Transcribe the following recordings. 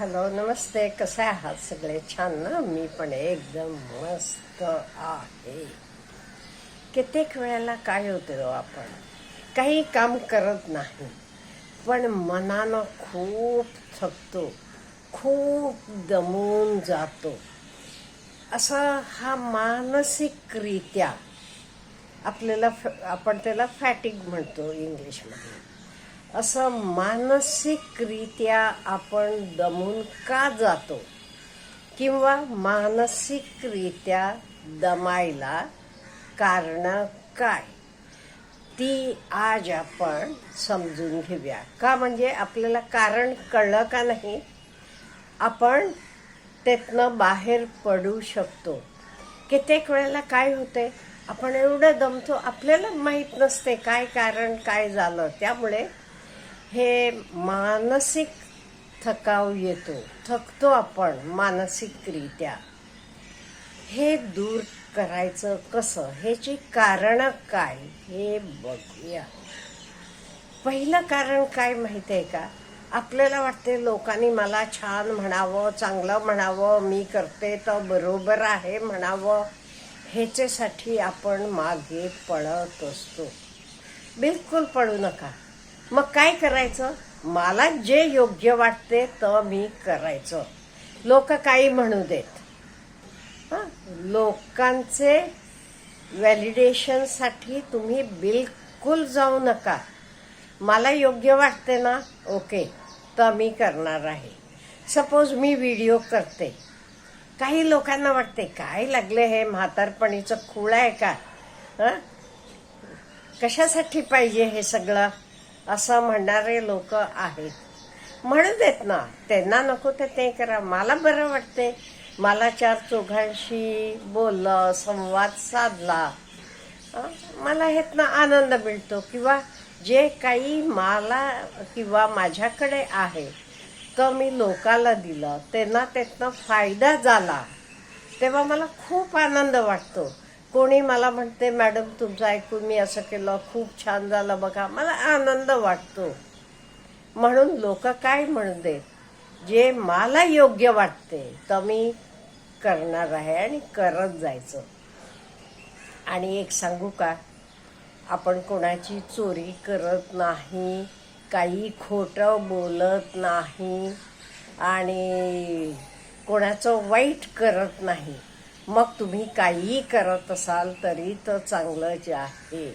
Hello नमस्ते कसे आहात सगळे छान ना मी पण एकदम मस्त आहे कित्येक वेळेला काय होते हो आपण काही काम करत नाही पण मनानं खूप थकतो खूप दमून जातो असा हा मानसिकरित्या आपल्याला फ- आपण त्याला फॅटिक म्हणतो इंग्लिशमध्ये असं मानसिकरित्या आपण दमून का जातो? किंवा मानसिकरित्या दमायला कारण काय? ती आज आपण समजून घेऊया. का म्हणजे आपल्याला कारण कळलं का नाही? आपण त्यातनं बाहेर पडू शकतो. कित्येक वेळेला काय होते आपण एवढं दमतो आपल्याला माहीत नसते काय कारण काय झालं? त्यामुळे हे मानसिक थकाव येतो थकतो आपण मानसिकरित्या. हे दूर करायचं कसं? ह्याची कारणं काय? हे बघूया. पहिलं कारण काय माहिती आहे का? आपल्याला वाटते लोकांनी मला छान म्हणावं चांगलं म्हणावं मी करते तर बरोबर आहे म्हणावं. ह्याच्यासाठी आपण मागे पळत असतो. बिलकुल पडू नका. मग काय करायचं? मला जे योग्य वाटते तर मी करायचं. लोक काही म्हणू देत. लोकांचे व्हॅलिडेशनसाठी तुम्ही बिलकुल जाऊ नका. मला योग्य वाटते ना? ओके. तर मी करणार आहे. सपोज मी व्हिडिओ करते. काही लोकांना वाटते काय लागले हे? म्हातारपणीचं खूळ आहे का? हं? कशासाठी पाहिजे हे सगळं? असं म्हणणारे लोक आहेत. म्हणू देत ना त्यांना नको तर ते करा. मला बरं वाटते मला चार चौघांशी बोललं संवाद साधला. मला ह्यातनं आनंद मिळतो किंवा जे काही मला किंवा माझ्याकडे आहे तर मी लोकाला दिलं त्यांना त्यातनं फायदा झाला तेव्हा मला खूप आनंद वाटतो. कोणी मला म्हणते मॅडम तुमचं ऐकून मी असं केलं खूप छान झालं बघा. मला आनंद वाटतो. म्हणून लोक काय म्हणते? जे मला योग्य वाटते तर मी करणार आहे आणि करत जायचं. आणि एक सांगू का? आपण कोणाची चोरी करत नाही काही खोटं बोलत नाही आणि कोणाचं वाईट करत नाही. मग तुम्ही काहीही करत असाल तरी तर चांगलंच आहे.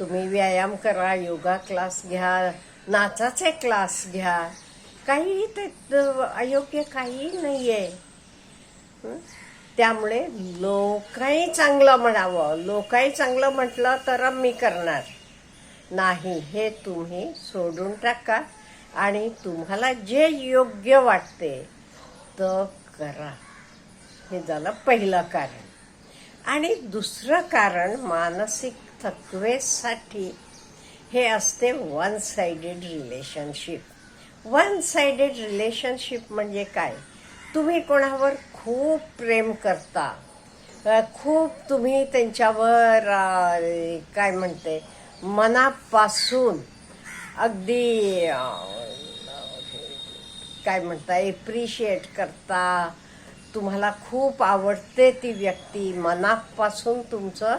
तुम्ही व्यायाम करा योगा क्लास घ्या नाचाचे क्लास घ्या. काहीही ते अयोग्य काही नाही आहे त्यामुळे लोकही चांगलं म्हणावं. लोकही चांगलं म्हटलं तर मी करणार. नाही हे तुम्ही सोडून टाका आणि तुम्हाला जे योग्य वाटते तर करा. हे झालं पहिलं कारण. आणि दुसरं कारण मानसिक थकवेसाठी हे असते one sided relationship one sided relationship म्हणजे काय? तुम्ही कोणावर खूप प्रेम करता. खूप तुम्ही त्यांच्यावर काय म्हणते मनापासून अगदी काय म्हणता एप्रिशिएट करता. तुम्हाला खूप आवडते ती व्यक्ती. मनापासून तुमचं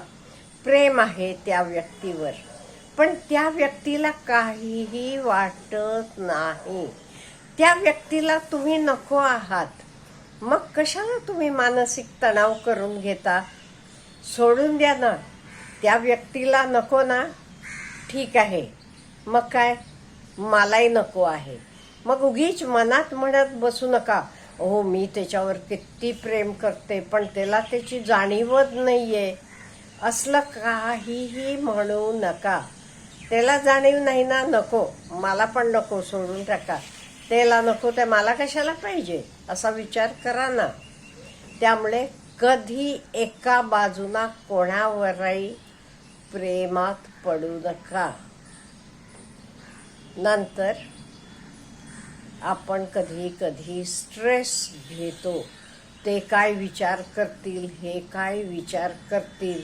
प्रेम आहे त्या व्यक्तीवर. पण त्या व्यक्तीला काहीही वाटत नाही. त्या व्यक्तीला तुम्ही नको आहात. मग कशाला तुम्ही मानसिक तणाव करून घेता? सोडून द्या ना. त्या व्यक्तीला नको ना. ठीक आहे. मग काय? मलाही नको आहे. मग उगीच मनात म्हणत बसू नका. हो मी त्याच्यावर किती प्रेम करते पण त्याला त्याची जाणीवच आहे असलं काहीही म्हणू नका. त्याला जाणीव नाही ना नको. मला पण नको सोडून टाका. त्याला नको ते मला कशाला पाहिजे? असा विचार करा ना. त्यामुळे कधी एका बाजूना कोणावरही प्रेमात पडू नका. नंतर आपण कधी कधी स्ट्रेस घेतो. ते काय विचार करतील हे काय विचार करतील?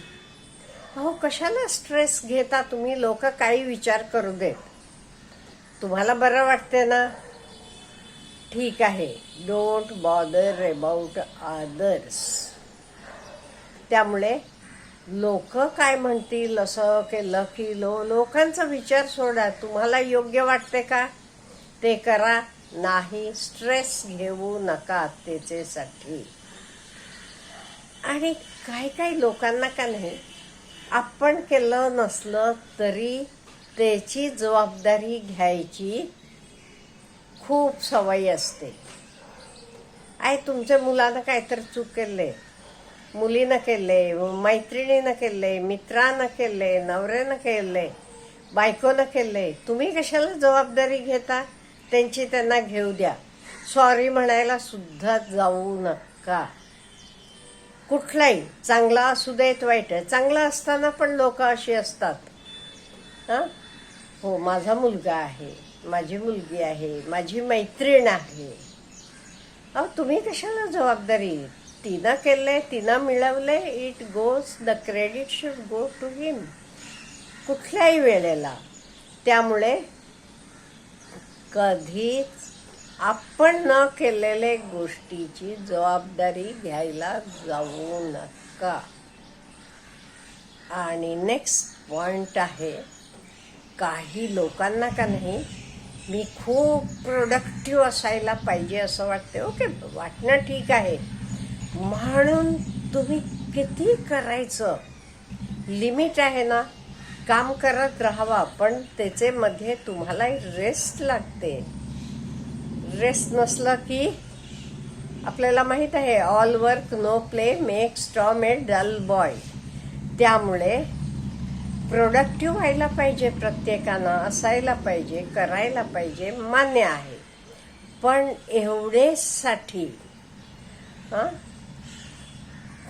अहो कशाला स्ट्रेस घेता तुम्ही? लोक काही विचार करू देत. तुम्हाला बरं वाटते ना? ठीक आहे. डोंट बॉदर अबाउट अदर्स त्यामुळे लोक काय म्हणतील? असं केलं की लो लोकांचा विचार सोडा. तुम्हाला योग्य वाटते का? ते करा. नाही स्ट्रेस घेऊ नका त्याच्यासाठी आणि काही काही लोकांना का नाही आपण केलं नसलं तरी त्याची जबाबदारी घ्यायची खूप सवय असते. आहे तुमच्या मुलानं काहीतरी चूक केले मुलीनं केले मैत्रिणीनं केले मित्रानं केले नवऱ्यानं केले बायकोनं केले तुम्ही कशाला जबाबदारी घेता? त्यांची त्यांना घेऊ द्या. सॉरी म्हणायला सुद्धा जाऊ नका. कुठलाही चांगला असू देत वाईट आहे. चांगला असताना पण लोक अशी असतात. हां? हो माझा मुलगा आहे. माझी मुलगी आहे. माझी मैत्रीण आहे. अहो तुम्ही कशाला जबाबदारी? तिनं केलंय तिनं मिळवलंय. It goes the credit should go to him कुठल्याही वेळेला. त्यामुळे कधीच आपण न केलेले गोष्टीची जबाबदारी घ्यायला जाऊ नका. आणि नेक्स्ट पॉइंट आहे काही लोकांना का नाही मी खूप प्रोडक्टिव्ह असायला पाहिजे असं वाटते ओके वाटणं ठीक आहे. म्हणून तुम्ही किती करायचं? लिमिट आहे ना? काम करत राहावा. पण त्याचे मध्ये तुम्हाला रेस्ट लागते. रेस्ट नसलं की आपल्याला माहीत आहे all work no play make strom a dull boy त्यामुळे प्रोडक्टिव्ह व्हायला पाहिजे प्रत्येकानं असायला पाहिजे करायला पाहिजे मान्य आहे. पण एवढेसाठी हां?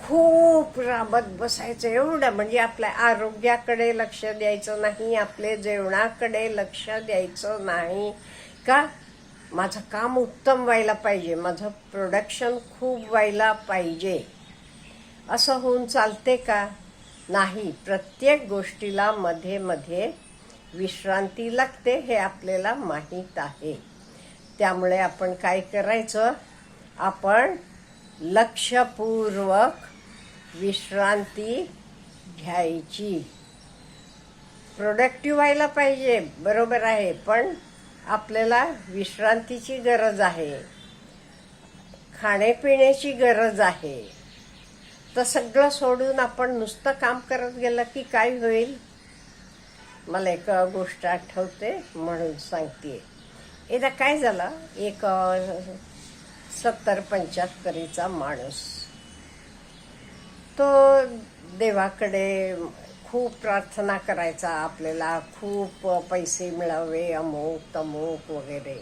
खूप राबत बसायचं एवढं. म्हणजे आपल्या आरोग्याकडे लक्ष द्यायचं नाही आपले जेवणाकडे लक्ष द्यायचं नाही. का? माझं काम उत्तम व्हायला पाहिजे. माझं प्रोडक्शन खूप व्हायला पाहिजे. असं होऊन चालते का? नाही. प्रत्येक गोष्टीला मध्ये मध्ये विश्रांती लागते हे आपल्याला माहीत आहे. त्यामुळे आपण काय करायचं? आपण लक्षपूर्वक विश्रांती घ्यायची. प्रोडक्टिव्ह व्हायला पाहिजे बरोबर आहे पण आपल्याला विश्रांतीची गरज आहे. खाण्यापिण्याची गरज आहे. तर सगळं सोडून आपण नुसतं काम करत गेलं की काय होईल? मला एक गोष्ट आठवते म्हणून सांगते. एकदा काय झालं? एक सत्तर पंच्याहत्तरीचा माणूस तो देवाकडे खूप प्रार्थना करायचा आपल्याला खूप पैसे मिळावे अमुक तमुक वगैरे.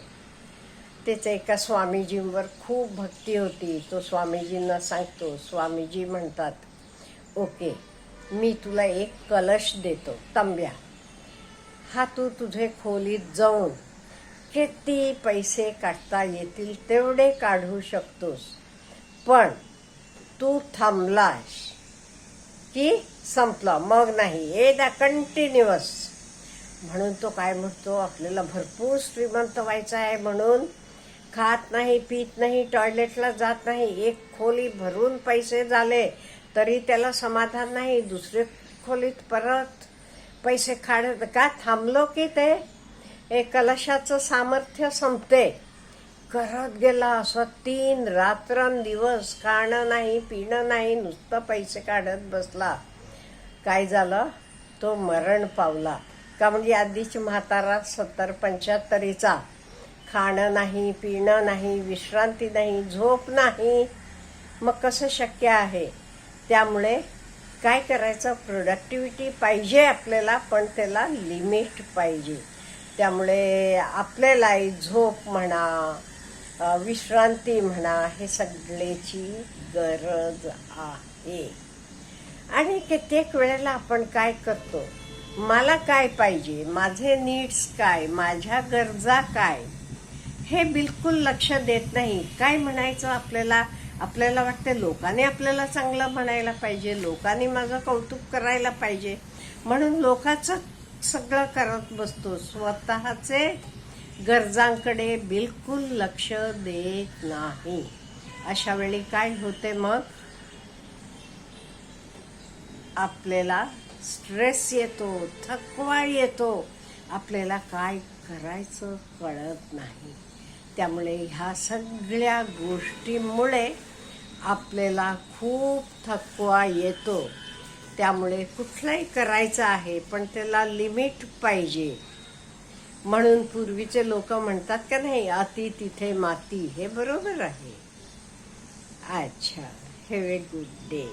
त्याच्या एका स्वामीजींवर खूप भक्ती होती. तो स्वामीजींना सांगतो स्वामीजी म्हणतात ओके मी तुला एक कलश देतो तांब्या. हा तू तुझे खोलीत जाऊन किती पैसे काढता येतील तेवढे काढू शकतोस. पण तू थांबलास की संपलं. मग नाही. एकदा कंटिन्युअस म्हणून तो काय म्हणतो? आपल्याला भरपूर श्रीमंत व्हायचं आहे म्हणून. खात नाही पित नाही टॉयलेटला जात नाही. एक खोली भरून पैसे झाले तरी त्याला समाधान नाही. दुसरे खोलीत परत पैसे काढत का थांबलो की ते? हे कलशाचं सामर्थ्य संपते. करत गेला असं तीन रात्रंदिवस खाणं नाही पिणं नाही नुसतं पैसे काढत बसला. काय झालं? तो मरण पावला. का म्हणजे आधीच म्हातारा सत्तर पंच्याहत्तरीचा. खाणं नाही पिणं नाही विश्रांती नाही झोप नाही. मग कसं शक्य आहे? त्यामुळे काय करायचं? प्रोडक्टिव्हिटी पाहिजे आपल्याला पण त्याला लिमिट पाहिजे. त्यामुळे आपल्यालाही झोप म्हणा विश्रांती म्हणा हे सगळ्याची गरज आहे. आणि कित्येक वेळेला आपण काय करतो? मला काय पाहिजे? माझे नीड्स काय? माझ्या गरजा काय? हे बिलकुल लक्ष देत नाही. काय म्हणायचं आपल्याला? आपल्याला वाटते लोकांनी आपल्याला चांगलं म्हणायला पाहिजे लोकांनी माझं कौतुक करायला पाहिजे. म्हणून लोकांचं सगळं करत बसतो. स्वतःचे गरजांकडे बिलकुल लक्ष देत नाही. अशा वेळी काय होते मग? आपल्याला स्ट्रेस येतो थकवा येतो. आपल्याला काय करायचं कळत नाही. त्यामुळे ह्या सगळ्या गोष्टींमुळे आपल्याला खूप थकवा येतो. त्यामुळे कुठलंही करायचं आहे पण त्याला लिमिट पाहिजे. म्हणून पूर्वीचे लोक म्हणतात का नाही अति तिथे माती. हे बरोबर आहे. अच्छा हॅव ए गुड डे